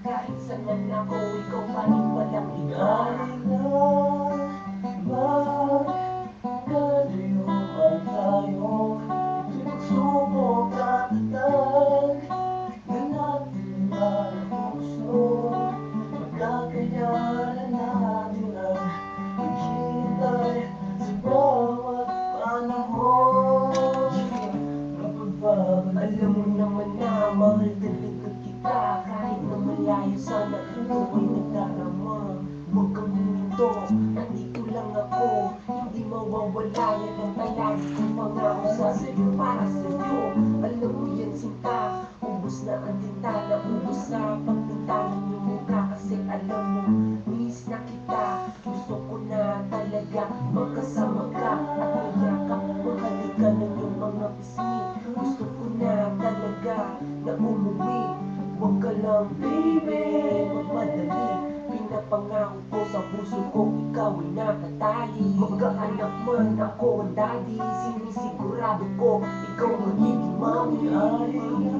Kahit saan man ako, ikaw pa rin walang na mahal talaga kita Kahit na malayo sana ikaw ay nagdarama Huwag kang nandito lang ako Hindi mawawala yan ang palagi kong pangako sa sa'yo para sa'yo Alam mo yan sinta, ubos na ang tinta na ubos na pagpinta ng iyong mukha Kasi alam mo, miss na kita. Gusto ko na talaga magkasama Gusto ko na talaga na umuwi. Huwag ka lang baby, magmadali. Pinapangako ko sa puso ko, ikaw ay nakatali Magkaanak man ako ang daddy Sinisigurado ko, ikaw magiging mami. Galing